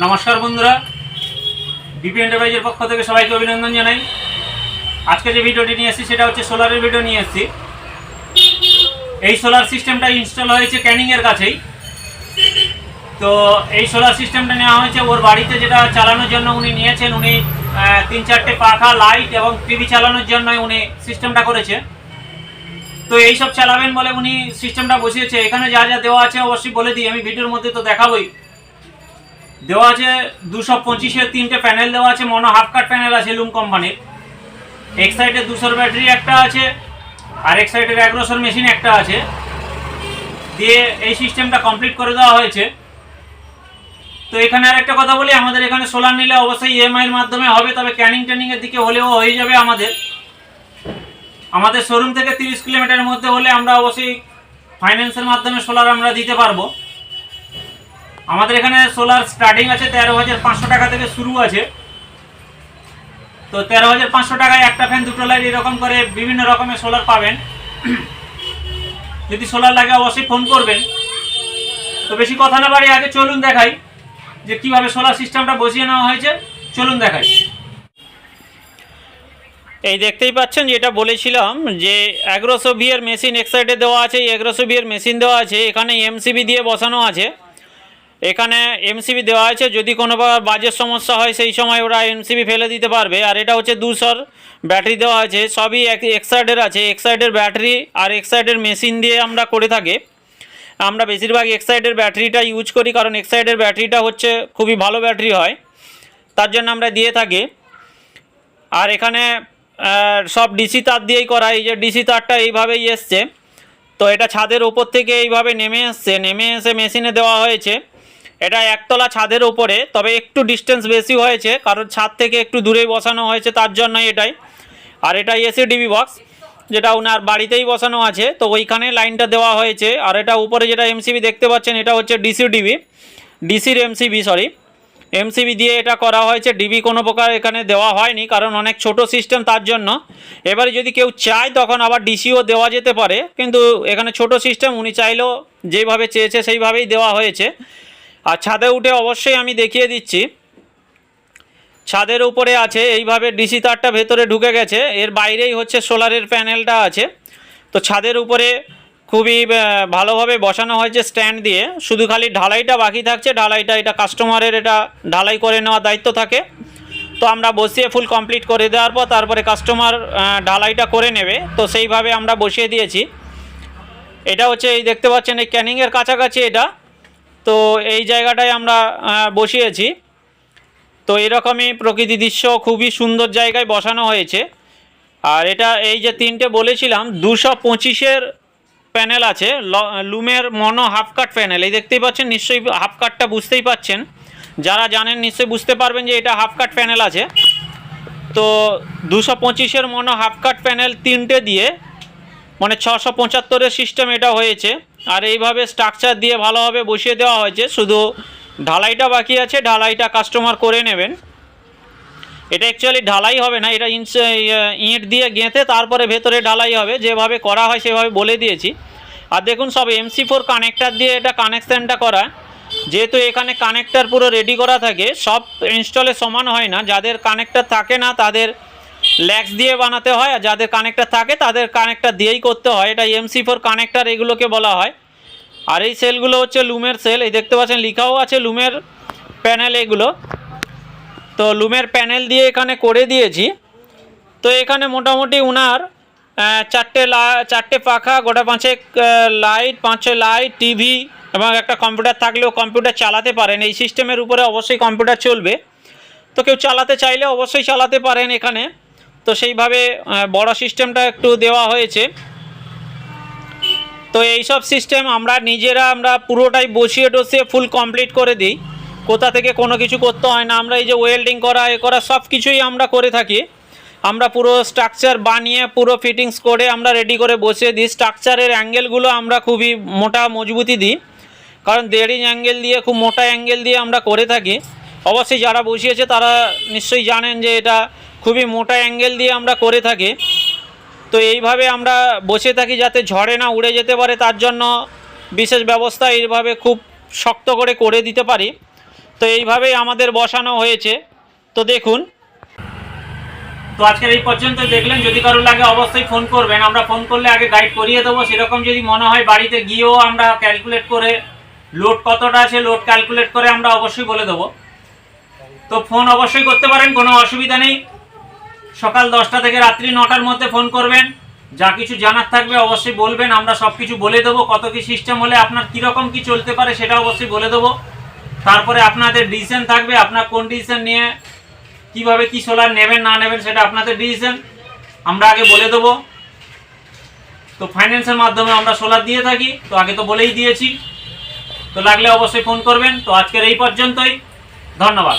নমস্কার বন্ধুরা। বিপি এন্টারপ্রাইজের পক্ষ থেকে সবাইকে অভিনন্দন জানাই। আজকে যে ভিডিওটি নিয়ে এসেছি, সেটা হচ্ছে সোলারের ভিডিও নিয়ে এসেছি। এই সোলার সিস্টেমটা ইনস্টল হয়েছে ক্যানিংয়ের কাছেই। তো এই সোলার সিস্টেমটা নেওয়া হয়েছে, ওর বাড়িতে যেটা চালানোর জন্য উনি নিয়েছেন, উনি তিন চারটে পাখা লাইট এবং টিভি চালানোর জন্য উনি সিস্টেমটা করেছে। তো এই সব চালাবেন বলে উনি সিস্টেমটা বসিয়েছে। এখানে যা যা দেওয়া আছে অবশ্যই বলে দিই, আমি ভিডিওর মধ্যে তো দেখাবোই। দেওয়া আছে দুশো পঁচিশের তিনটে প্যানেল দেওয়া আছে, মনো হাফ কাট প্যানেল আছে লুম কোম্পানির এক সাইডে দুশোর ব্যাটারি একটা আছে, আর এক সাইডের একশোর মেশিন একটা আছে। দিয়ে এই সিস্টেমটা কমপ্লিট করে দেওয়া হয়েছে। তো এখানে আর একটা কথা বলি, আমাদের এখানে সোলার নিলে অবশ্যই ইএমআই এর মাধ্যমে হবে, তবে ক্যানিং ট্যানিং এর দিকে হলেও হয়ে যাবে আমাদের। আমাদের শোরুম থেকে তিরিশ কিলোমিটারের মধ্যে হলে আমরা অবশ্যই ফাইন্যান্সের মাধ্যমে সোলার আমরা দিতে পারব। আমাদের এখানে সোলার স্টার্টিং আছে তেরো হাজার পাঁচশো টাকা থেকে শুরু আছে। তো তেরো হাজার পাঁচশো টাকায় একটা ফ্যান দুটো লাইট এরকম করে বিভিন্ন রকমের সোলার পাবেন। যদি সোলার লাগে অবশ্যই ফোন করবেন। তো বেশি কথা না বাড়ি আগে চলুন দেখাই যে কীভাবে সোলার সিস্টেমটা বসিয়ে নেওয়া হয়েছে। চলুন দেখাই। এই দেখতেই পাচ্ছেন যেটা বলেছিলাম যে এগারোশো বিয়ের মেশিন এক সাইডে দেওয়া আছে, এগারোশো বিয়ের মেশিন দেওয়া আছে, এখানে এমসিবি দিয়ে বসানো আছে। এখানে এমসিবি দেওয়া আছে, যদি কোনো বাজের সমস্যা হয় সেই সময় ওরা এমসিবি ফেলে দিতে পারবে। আর এটা হচ্ছে দুশোর ব্যাটারি দেওয়া আছে, সবই এক এক সাইডের আছে। এক সাইডের ব্যাটারি আর এক সাইডের মেশিন দিয়ে আমরা করে থাকি। আমরা বেশিরভাগ এক সাইডের ব্যাটারিটা ইউজ করি, কারণ এক সাইডের ব্যাটারিটা হচ্ছে খুবই ভালো ব্যাটারি হয়। তার জন্য আমরা দিয়ে থাকি। আর এখানে সব ডিসি তার দিয়েই করা, এই যে ডিসি তারটা এইভাবেই এসছে। তো এটা ছাদের ওপর থেকে এইভাবে নেমে এসছে। নেমে এসে মেশিনে দেওয়া হয়েছে। এটা একতলা ছাদের ওপরে তবে একটু ডিস্টেন্স বেশি হয়েছে, কারণ ছাদ থেকে একটু দূরেই বসানো হয়েছে, তার জন্যই এটাই। আর এটা এসি ডিবি বক্স যেটা ওনার বাড়িতেই বসানো আছে, তো ওইখানে লাইনটা দেওয়া হয়েছে। আর এটা উপরে যেটা এমসিবি দেখতে পাচ্ছেন, এটা হচ্ছে ডিসি ডিবি ডিসির এমসিবি সরি এমসিবি দিয়ে এটা করা হয়েছে ডিবি কোনো প্রকার এখানে দেওয়া হয়নি, কারণ অনেক ছোট সিস্টেম তার জন্য। এবারে যদি কেউ চায়, তখন আবার ডিসিও দেওয়া যেতে পারে, কিন্তু এখানে ছোট সিস্টেম উনি চাইলেও যেভাবে চেয়েছে, সেইভাবেই দেওয়া হয়েছে। আর ছাদে উঠে অবশ্যই আমি দেখিয়ে দিচ্ছি। ছাদের উপরে আছে, এইভাবে ডিসি তারটা ভেতরে ঢুকে গেছে। এর বাইরেই হচ্ছে সোলারের প্যানেলটা আছে। তো ছাদের উপরে খুবই ভালোভাবে বসানো হয়েছে স্ট্যান্ড দিয়ে। শুধু খালি ঢালাইটা বাকি থাকছে। ঢালাইটা, এটা কাস্টমারের এটা ঢালাই করে নেওয়ার দায়িত্ব থাকে। তো আমরা বসিয়ে ফুল কমপ্লিট করে দেওয়ার পর তারপরে কাস্টমার ঢালাইটা করে নেবে। তো সেইভাবে আমরা বসিয়ে দিয়েছি। এটা হচ্ছে, এই দেখতে পাচ্ছেন, এই ক্যানিংয়ের কাছাকাছি এটা। তো এই জায়গাটায় আমরা বসিয়েছি। তো এরকমই প্রকৃতি দৃশ্য খুবই সুন্দর জায়গায় বসানো হয়েছে। আর এটা এই যে তিনটে বলেছিলাম, দুশো পঁচিশের প্যানেল আছে লুমের মনো হাফ কাট প্যানেল। এই দেখতেই পাচ্ছেন, নিশ্চয়ই হাফ কাটটা বুঝতেই পাচ্ছেন। যারা জানেন, নিশ্চয়ই বুঝতে পারবেন যে এটা হাফ কাট প্যানেল আছে। তো দুশো পঁচিশের মনো হাফ কাট প্যানেল তিনটে দিয়ে মানে ছশো পঁচাত্তরের সিস্টেম এটা হয়েছে। আর এইভাবে স্ট্রাকচার দিয়ে ভালোভাবে বসিয়ে দেওয়া হয়েছে। শুধু ঢালাইটা বাকি আছে, ঢালাইটা কাস্টমার করে নেবেন। এটা অ্যাকচুয়ালি ঢালাই হবে না, এটা ইঁট দিয়ে গেঁথে তারপরে ভেতরে ঢালাই হবে। যেভাবে করা হয় সেভাবে বলে দিয়েছি। আর দেখুন, সব এমসি ফোর কানেক্টার দিয়ে এটা কানেকশানটা করা। যেহেতু এখানে কানেক্টার পুরো রেডি করা থাকে, সব ইনস্টলে সমান হয় না। যাদের কানেক্টার থাকে না, তাদের ল্যাক্স দিয়ে বানাতে হয় আর যাদের কানেক্টার থাকে তাদের কানেক্টার দিয়েই করতে হয়। এটা এমসি ফোর কানেক্টার এগুলোকে বলা হয়। আর এই সেলগুলো হচ্ছে লুমের সেল এই দেখতে পাচ্ছেন, লেখাও আছে লুমের প্যানেল এগুলো। তো লুমের প্যানেল দিয়ে এখানে করে দিয়েছি। তো এখানে মোটামুটি উনার চারটে লা, চারটে পাখা, গোটা পাঁচেক লাইট পাঁচ লাইট টিভি এবং একটা কম্পিউটার থাকলেও কম্পিউটার চালাতে পারেন। এই সিস্টেমের উপরে অবশ্যই কম্পিউটার চলবে। তো কেউ চালাতে চাইলে অবশ্যই চালাতে পারেন এখানে। তো সেইভাবে বড় সিস্টেমটা একটু দেওয়া হয়েছে। তো এই সব সিস্টেম আমরা নিজেরা আমরা পুরোটাই বসিয়ে টসিয়ে ফুল কমপ্লিট করে দিই। কোথা থেকে কোনো কিছু করতে হয় না, আমরা এই যে ওয়েল্ডিং করা, এ করা সব কিছুই আমরা করে থাকি। আমরা পুরো স্ট্রাকচার বানিয়ে, পুরো ফিটিংস করে আমরা রেডি করে বসিয়ে দিই। স্ট্রাকচারের অ্যাঙ্গেলগুলো আমরা খুবই মোটা মজবুতি দিই। কারণ দেড় ইঞ্চ অ্যাঙ্গেল দিয়ে, খুব মোটা অ্যাঙ্গেল দিয়ে আমরা করে থাকি। অবশ্যই যারা বসিয়েছে তারা নিশ্চয়ই জানেন যে এটা খুবই মোটা অ্যাঙ্গেল দিয়ে আমরা করে থাকি। তো এইভাবে আমরা বসে থাকি যাতে ঝড়ে না উড়ে যেতে পারে, তার জন্য বিশেষ ব্যবস্থা এইভাবে খুব শক্ত করে করে দিতে পারি। তো এইভাবেই আমাদের বসানো হয়েছে। তো দেখুন। তো আজকের এই পর্যন্ত দেখলেন, যদি কারও লাগে অবশ্যই ফোন করবেন। আমরা ফোন করলে আগে গাইড করিয়ে দেবো। সেরকম যদি মনে হয় বাড়িতে গিয়েও আমরা ক্যালকুলেট করে লোড কতটা আছে লোড ক্যালকুলেট করে আমরা অবশ্যই বলে দেবো। তো ফোন অবশ্যই করতে পারেন, কোনো অসুবিধা নেই। সকাল দশটা থেকে রাত্রি নটার মধ্যে ফোন করবেন। যা কিছু জানার থাকবে অবশ্যই বলবেন। আমরা সব কিছু বলে দেবো, কত কি সিস্টেম হলে আপনার কীরকম কি চলতে পারে সেটা অবশ্যই বলে দেবো। তারপরে আপনাদের ডিসিশন থাকবে, আপনার কোন ডিসিশন নিয়ে কীভাবে কি সোলার নেবেন, না নেবেন সেটা আপনাদের ডিসিশন আমরা আগে বলে দেবো। তো ফাইন্যান্সের মাধ্যমে আমরা সোলার দিয়ে থাকি। তো আগে তো বলেই দিয়েছি। তো লাগলে অবশ্যই ফোন করবেন। তো আজকের এই পর্যন্তই। ধন্যবাদ।